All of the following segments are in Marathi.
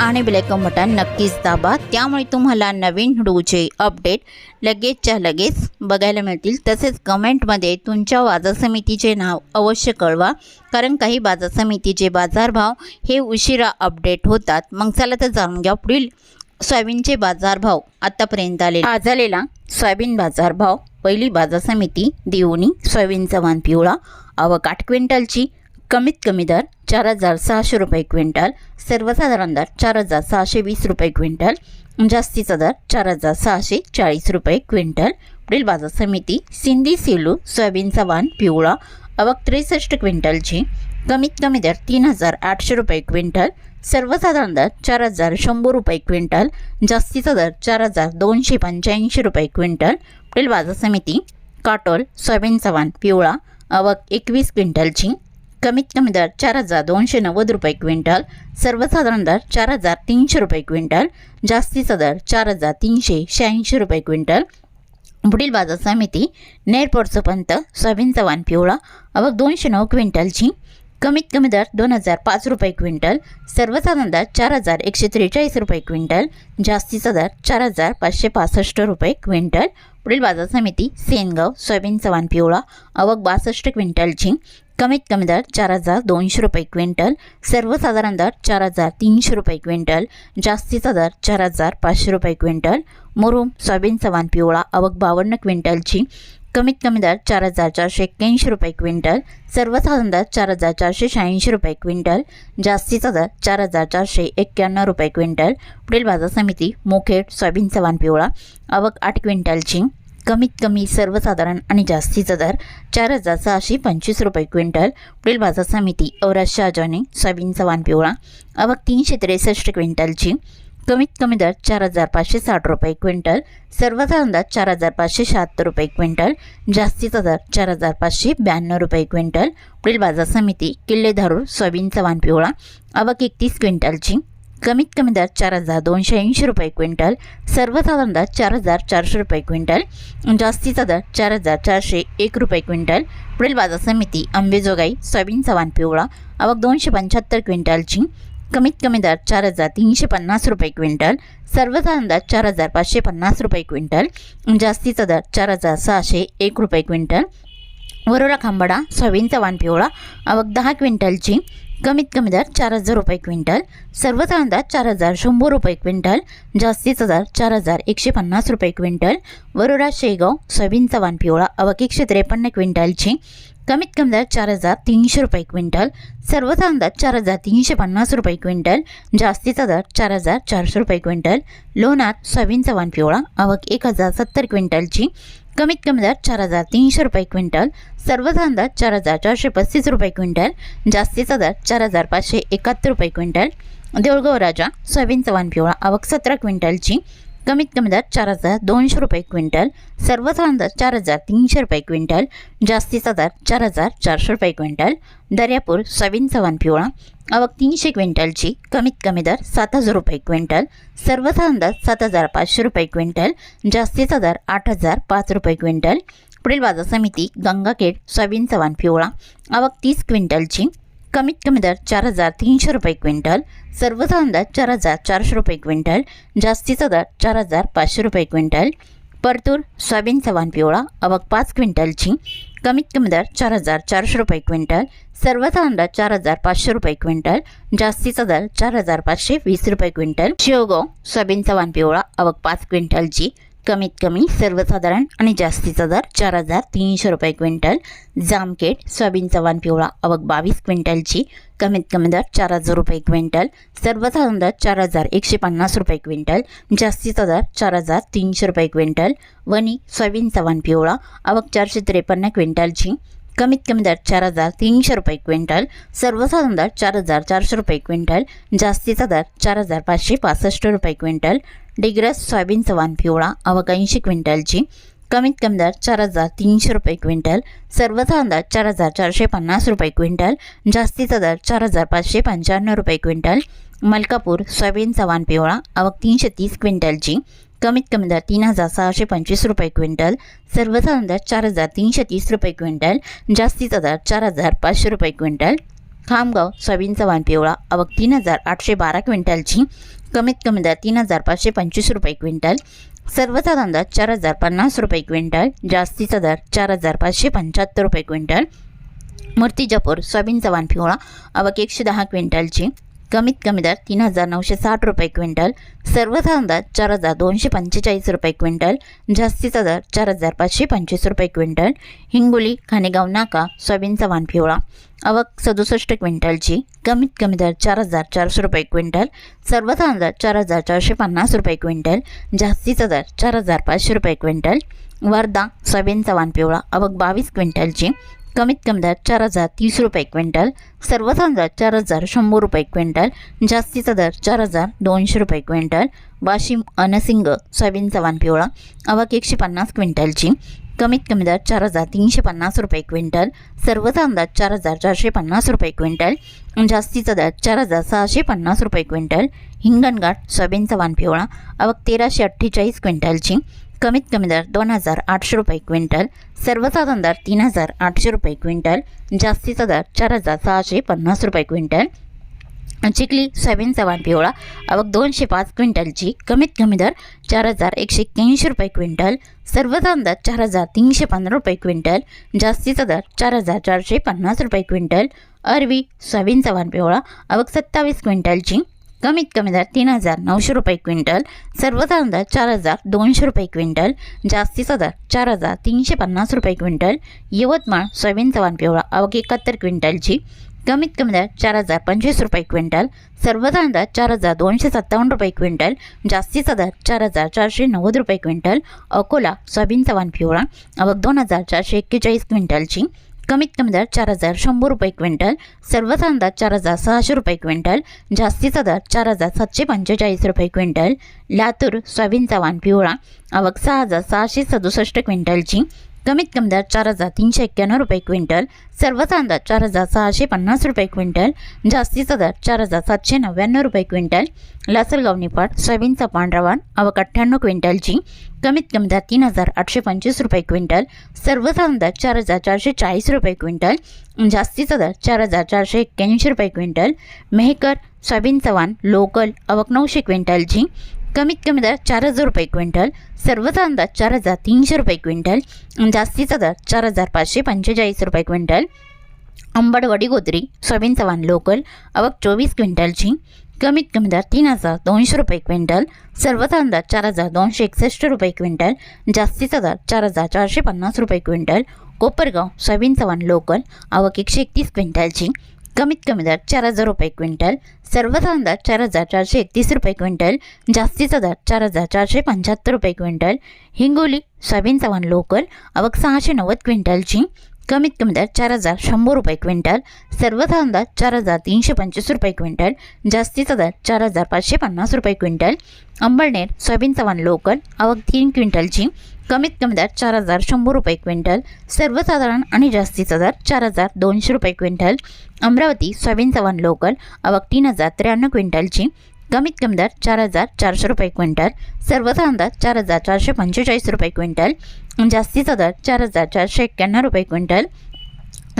आणि बेलायकन बटन नक्कीच दाबा. त्यामुळे तुम्हाला नवीन व्हिडिओचे अपडेट लगेचच्या लगेच बघायला मिळतील. तसेच कमेंटमध्ये तुमच्या बाजार समितीचे नाव अवश्य कळवा. कारण काही बाजार समितीचे बाजारभाव हे उशिरा अपडेट होतात. मग चला तर जाणून घ्या पुढील सोयाबीनचे बाजारभाव आतापर्यंत आले आज आलेला सोयाबीन बाजारभाव. पहिली बाजार समिती देवणी सोयाबीनचा वाण पिवळा आवक आठ क्विंटलची कमीत कमी दर चार हजार सहाशे रुपये क्विंटल. सर्वसाधारण दर चार हजार सहाशे वीस रुपये क्विंटल. जास्तीचा दर चार हजार सहाशे चाळीस रुपये क्विंटल. पुढील बाजार समिती सिंधी सेलू सोयाबीनचा वाण पिवळा अवक त्रेसष्ट क्विंटलची. कमीत कमी दर तीन हजार आठशे रुपये क्विंटल. सर्वसाधारण दर चार हजार शंभर रुपये क्विंटल. जास्तीचा दर चार हजार दोनशे पंच्याऐंशी रुपये क्विंटल. पुढील बाजार समिती काटोल सोयाबीनचा वाण पिवळा अवक एकवीस क्विंटलची. कमीत कमी दर चार हजार दोनशे नव्वद रुपये क्विंटल सर्वसाधारण दर चार हजार तीनशे रुपये क्विंटल जास्तीचा दर चार हजार तीनशे शहाऐंशी रुपये क्विंटल. पुढील बाजार समिती नेरपोरचं पंत सोयाबीनचा वाण पिवळा अवघ दोनशे नऊ क्विंटलची कमीत कमी दर दोन हजार पाच रुपये क्विंटल सर्वसाधारण दर चार हजार एकशे त्रेचाळीस रुपये क्विंटल जास्तीचा दर चार हजार पाचशे पासष्ट रुपये क्विंटल. पुढील बाजार समिती सेनगाव सोयाबीनचा वाण पिवळा अवघ बासष्ट क्विंटलची कमीत कमी दर चार हजार दोनशे रुपये क्विंटल सर्वसाधारण दर चार हजार तीनशे रुपये क्विंटल जास्तीचा दर चार हजार पाचशे रुपये क्विंटल मुरुम सोयाबीनचा सवान पिवळा आवक बावन्न क्विंटलची कमीत कमी दर चार हजार चारशे एक्क्याऐंशी रुपये क्विंटल सर्वसाधारण दर चार हजार चारशे शहाऐंशी रुपये क्विंटल जास्तीचा दर चार हजार चारशे एक्क्याण्णव रुपये क्विंटल. पुढील बाजार समिती मोखेड सोयाबीनचा सवान पिवळा आवक आठ क्विंटलची कमीत कमी सर्वसाधारण आणि जास्तीचा दर चार हजार सहाशे पंचवीस रुपये क्विंटल. पुढील बाजार समिती औराज शहाजाने सोयाबीनचा वाण पिवळा. आवक तीनशे त्रेसष्ट क्विंटलची. कमीत कमी दर चार हजार पाचशे साठ रुपये क्विंटल. सर्वसाधारण दर चार हजार पाचशे शहात्तर रुपये क्विंटल. जास्तीचा दर चार हजार पाचशे ब्याण्णव रुपये क्विंटल. पुढील बाजार समिती किल्ले धारूर सोयाबीनचा वाण पिवळा. अवक एकतीस क्विंटलची. कमीत कमी दर चार हजार दोनशे ऐंशी रुपये क्विंटल सर्वसाधारण दर चार हजार चारशे रुपये क्विंटल जास्तीचा दर चार हजार चारशे एक रुपये क्विंटल पुढील बाजार समिती अंबेजोगाई सोयाबीनचा सवान पिवळा आवक दोनशे पंच्याहत्तर क्विंटलची कमीत कमी दर चार हजार तीनशे पन्नास रुपये क्विंटल सर्वसाधारण दर चार हजार पाचशे पन्नास रुपये क्विंटल जास्तीचा दर चार हजार सहाशे एक रुपये क्विंटल वरोरा खांबाडा सोयाबीनचा वाण पिवळा आवक दहा क्विंटलची कमीत कमी दर चार हजार रुपये क्विंटल सर्वसाधारण दर चार हजार शंभर रुपये क्विंटल जास्तीचा दर चार हजार एकशे पन्नास रुपये क्विंटल वरोरा शेगाव सोयाबीनचा वाण पिवळा आवक एकशे त्रेपन्न क्विंटलची कमीत कमी दर चार हजार तीनशे रुपये क्विंटल सर्वसाधारण दर चार हजार तीनशे पन्नास रुपये क्विंटल जास्तीचा दर चार हजार चारशे रुपये क्विंटल लोणार सोयाबीनचा वाण पिवळा आवक एक हजार सत्तर क्विंटलची कमीत कमी दर चार हजार तीनशे रुपये क्विंटल सर्वसाधारण दर चार हजार चारशे पस्तीस रुपये क्विंटल जास्तीचा दर चार हजार पाचशे एकाहत्तर रुपये क्विंटल देऊळगाव राजा सोयाबीनचा वाण पिवळा आवक सतरा क्विंटलची कमीत कमी दर चार हजार दोनशे रुपये क्विंटल सर्वसाधारण दर चार हजार तीनशे रुपये क्विंटल जास्तीचा दर चार हजार चारशे रुपये क्विंटल दर्यापूर सोयाबीन वाण पिवळा आवक तीनशे क्विंटलची कमीत कमी दर सात हजार रुपये क्विंटल सर्वसाधारण दर सात हजार पाचशे रुपये क्विंटल जास्तीचा दर आठ हजार पाच रुपये क्विंटल पुढील बाजार समिती गंगाखेड सोयाबीन वाण पिवळा आवक तीस क्विंटलची कमीत कमी दर चार हजार तीनशे रुपये क्विंटल सर्वसाधारण दर चार हजार चारशे रुपये क्विंटल जास्तीचा दर चार हजार पाचशे रुपये क्विंटल परतूर सोयाबीनचा वाण पिवळा आवक पाच क्विंटलची कमीत कमी दर चार हजार चारशे रुपये क्विंटल सर्वसाधारण दर चार हजार पाचशे रुपये क्विंटल जास्तीचा दर चार हजार पाचशे वीस रुपये क्विंटल शेवगाव सोयाबीनचा वाण पिवळा आवक पाच क्विंटलची कमीत कमी सर्वसाधारण आणि जास्तीचा दर चार हजार तीनशे रुपये क्विंटल. जामखेड सोयाबीनचा वाण पिवळा अवघ बावीस क्विंटलची कमीत कमी दर चार हजार रुपये क्विंटल. सर्वसाधारण दर चार हजार एकशे पन्नास रुपये क्विंटल. जास्तीचा दर चार हजार तीनशे रुपये क्विंटल. वणी सोयाबीनचा वाण पिवळा अवघ चारशे त्रेपन्न क्विंटलची कमीत कमी दर चार हजार तीनशे रुपये क्विंटल सर्वसाधारण दर चार हजार चारशे रुपये क्विंटल जास्तीचा दर चार हजार पाचशे पासष्ट रुपये क्विंटल डिग्रस सोयाबीनचा वाण पिवळा आवक ऐंशी क्विंटलची कमीत कमी दर चार हजार तीनशे रुपये क्विंटल सर्वसाधारण दर चार हजार चारशे पन्नास रुपये क्विंटल जास्तीचा दर चार हजार पाचशे पंच्याण्णव रुपये क्विंटल मलकापूर सोयाबीनचा वाण पिवळा आवक तीनशे तीस क्विंटलची कमीत कमी दर तीन हजार सहाशे पंचवीस रुपये क्विंटल सर्वचा अंदाज चार हजार तीनशे तीस रुपये क्विंटल जास्तीचा दर चार हजार पाचशे रुपये क्विंटल. खामगाव सोयाबीनचा वाण पिवळा आवक तीन हजार आठशे बारा क्विंटलची कमीत कमी दर तीन हजार पाचशे पंचवीस रुपये क्विंटल सर्वचा अंदाज चार हजार पन्नास रुपये क्विंटल जास्तीचा दर चार हजार पाचशे पंच्याहत्तर रुपये क्विंटल. मूर्तिजापूर सोयाबीनचा वाण पिवळा आवक एकशे दहा क्विंटलची कमीत कमी दर तीन हजार नऊशे साठ रुपये क्विंटल सर्वसाधारण दर चार हजार दोनशे पंचेचाळीस रुपये क्विंटल जास्तीचा दर चार हजार पाचशे पंचवीस रुपये क्विंटल हिंगोली खानेगाव नाका सोयाबीनचा वाण पिवळा. आवक सदुसष्ट क्विंटलची कमीत कमी दर चार हजार चारशे रुपये क्विंटल सर्वसाधारण दर चार हजार चारशे पन्नास रुपये क्विंटल जास्तीचा दर चार हजार पाचशे रुपये क्विंटल वर्धा सोयाबीनचा वानपिवळा आवक बावीस क्विंटलची कमीत कमी दर चार हजार तीस रुपये क्विंटल सर्वचा दर चार हजार शंभर रुपये क्विंटल जास्तीचा दर चार हजार दोनशे रुपये क्विंटल वाशिम अनसिंग सोयाबीनचा वाण पिवळा अवाक एकशे पन्नास क्विंटलची कमीत कमी दर चार हजार तीनशे पन्नास रुपये क्विंटल सर्वचा अंदाज चार हजार चारशे पन्नास रुपये क्विंटल जास्तीचा दर चार हजार सहाशे पन्नास रुपये क्विंटल हिंगणघाट सोयाबीनचा वान पिवळा आवक तेराशे अठ्ठेचाळीस क्विंटलची कमीत कमी दर दोन हजार आठशे रुपये क्विंटल सर्वसाधारण दर तीन हजार आठशे रुपये क्विंटल जास्तीचा दर चार हजार सहाशे पन्नास रुपये क्विंटल. चिखली सोयाबीनचा वाण पिवळा आवक दोनशे पाच क्विंटलची कमीत कमी दर चार हजार एकशे एक्क्याऐंशी रुपये क्विंटल सर्वसाधारण दर चार हजार तीनशे पंधरा रुपये क्विंटल जास्तीचा दर चार हजार चारशे पन्नास रुपये क्विंटल. अरवी सोयाबीनचा वाण पिवळा आवक सत्तावीस क्विंटलची कमीत कमी दर तीन हजार नऊशे रुपये क्विंटल सर्वसाधारण दर चार हजार दोनशे रुपये क्विंटल जास्तीचा दर चार हजार तीनशे पन्नास रुपये क्विंटल यवतमाळ सोयाबीनचा वाण पिवळा अवघे एकाहत्तर क्विंटलची कमीत कमी दर चार हजार पंचवीस रुपये क्विंटल सर्वसाधारण दर चार हजार दोनशे सत्तावन्न रुपये क्विंटल जास्तीचा दर चार हजार चारशे नव्वद रुपये क्विंटल अकोला सोयाबीनचा वाण पिवळा अवघ दोन हजार चारशे एक्केचाळीस क्विंटलची कमीत कमी दर चार हजार शंभर रुपये क्विंटल सर्वसाधारण दर चार हजार सहाशे रुपये क्विंटल जास्तीचा दर चार हजार सातशे पंचेचाळीस रुपये क्विंटल लातूर सोयाबीनचा वाण पिवळा आवक सहा हजार सहाशे सदुसष्ट क्विंटलची कमीत कमी दर चार हजार तीनशे एक्क्याण्णव रुपये क्विंटल सर्वसाधारण दर चार हजार सहाशे पन्नास रुपये क्विंटल जास्तीचा दर चार हजार सातशे नव्याण्णव रुपये क्विंटल लासलगाव निपाट सोयाबीनचा पांढरावान आवक अठ्ठ्याण्णव क्विंटलची कमीत कमी दर तीन हजार आठशे पंचवीस रुपये क्विंटल सर्वसाधारण दर चार हजार चारशे चाळीस रुपये क्विंटल जास्तीचा दर चार हजार चारशे एक्क्याऐंशी रुपये क्विंटल मेहकर सोयाबीन चव्हाण लोकल आवक नऊशे क्विंटलची कमीत कमी दर चार हजार रुपये क्विंटल सर्वचा अंदाज चार हजार तीनशे रुपये क्विंटल जास्तीचा दर चार हजार पाचशे पंचेचाळीस रुपये क्विंटल. अंबडवाडी गोत्री सोयाबीन चव्हाण लोकल अवक चोवीस क्विंटलची कमीत कमी दर तीन हजार दोनशे रुपये क्विंटल सर्वचा अंदाज चार हजार दोनशे एकसष्ट रुपये क्विंटल जास्तीचा दर चार हजार चारशे पन्नास रुपये क्विंटल. कोपरगाव सोयाबीन चव्हाण लोकल आवक एकशे एकतीस क्विंटलची कमीत कमी दर चार हजार रुपये क्विंटल सर्वसाधारण दर चार हजार चारशे एकतीस रुपये क्विंटल जास्तीचा दर चार हजार चारशे पंच्याहत्तर रुपये क्विंटल हिंगोली सोयाबीन वाण लोकल आवक सहाशे नव्वद क्विंटलची कमीत कमी दर चार हजार शंभर रुपये क्विंटल सर्वसाधारण दर चार हजार तीनशे पंचवीस रुपये क्विंटल जास्तीचा दर चार हजार पाचशे पन्नास रुपये क्विंटल अंबळनेर सोयाबीन वाण लोकल आवक तीन क्विंटलची कमीत कमी दर चार हजार शंभर रुपये क्विंटल सर्वसाधारण आणि जास्तीचा दर चार हजार दोनशे रुपये क्विंटल अमरावती सोयाबीनचा वाण लोकल आवक तीन हजार त्र्याण्णव क्विंटलची कमीत कमी दर चार हजार चारशे रुपये क्विंटल सर्वसाधारण दर चार हजार चारशे पंचेचाळीस रुपये क्विंटल जास्तीचा दर चार हजार चारशे एक्क्याण्णव रुपये क्विंटल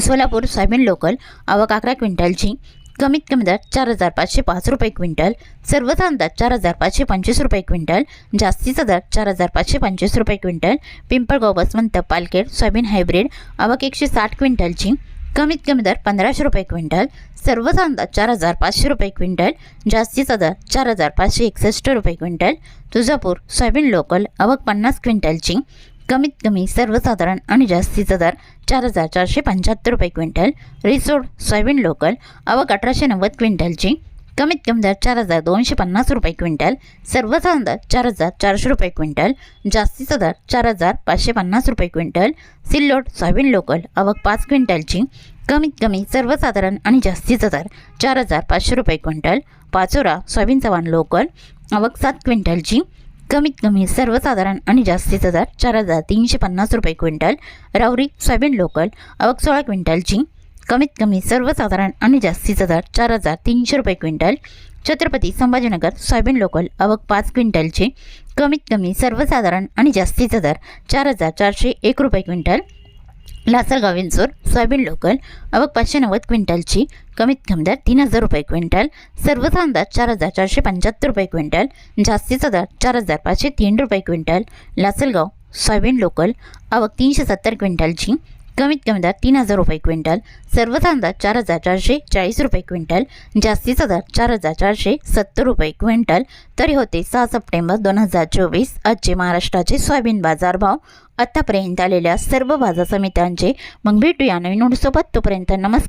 सोलापूर सोयाबीन लोकल आवक अकरा क्विंटलची कमीत कमी दर चार हजार पाचशे पाच रुपये क्विंटल सर्वसाधारण दर चार हजार पाचशे पंचवीस रुपये क्विंटल जास्तीचा दर चार हजार पाचशे पंचवीस रुपये quintal Pimpalgaon Baswant Palkhed soybean hybrid आवक एकशे साठ क्विंटलची कमीत कमी दर पंधराशे रुपये क्विंटल सर्वसाधारण दर चार हजार पाचशे रुपये क्विंटल जास्तीचा दर चार हजार पाचशे एकसष्ट रुपये क्विंटल तुळजापूर सोयाबीन लोकल आवक पन्नास क्विंटलची कमीत कमी सर्वसाधारण आणि जास्तीचा दर चार हजार चारशे पंच्याहत्तर रुपये क्विंटल. रिसोड सोयाबीन लोकल आवक अठराशे नव्वद क्विंटलची. कमीत कमी दर चार हजार दोनशे पन्नास रुपये क्विंटल. सर्वसाधारण दर चार हजार चारशे रुपये क्विंटल. जास्तीचा दर चार हजार पाचशे पन्नास रुपये क्विंटल. सिल्लोड सोयाबीन लोकल आवक पाच क्विंटलची. कमीत कमी सर्वसाधारण आणि जास्तीचा दर चार हजार पाचशे रुपये क्विंटल. पाचोरा सोयाबीन चव्हाण लोकल आवक सात क्विंटलची. कमीत कमी सर्वसाधारण आणि जास्तीत दर चार हजार तीनशे पन्नास रुपये क्विंटल रावरी सोयाबीन लोकल आवक सोळा क्विंटलची. कमीत कमी सर्वसाधारण आणि जास्तीत दर चार हजार तीनशे रुपये quintal Chhatrapati Sambhajinagar soybean local आवक पाच क्विंटलची. कमीत कमी सर्वसाधारण आणि जास्तीत दर चार हजार चारशे एक रुपये quintal Lasalgaon Vinchur soybean local आवक पाचशे नव्वद क्विंटलची कमीत कमी दर तीन हजार रुपये क्विंटल सर्वसाधारण दर चार हजार चारशे पंच्याहत्तर रुपये क्विंटल जास्तीचा दर चार हजार पाचशे तीन रुपये क्विंटल लासलगाव सोयाबीन लोकल आवक तीनशे सत्तर क्विंटलची कमीत कमी दर तीन हजार रुपये क्विंटल सर्वसाधारण दर चार हजार चारशे चाळीस रुपये क्विंटल जास्तीचा दर चार हजार चारशे सत्तर रुपये क्विंटल. तरी होते सहा सप्टेंबर दोन हजार चोवीस आजचे महाराष्ट्राचे सोयाबीन बाजारभाव. आत्तापर्यंत आलेल्या सर्व बाजार समित्यांचे मग भेटूया नवीन नोटसोबत तोपर्यंत नमस्कार.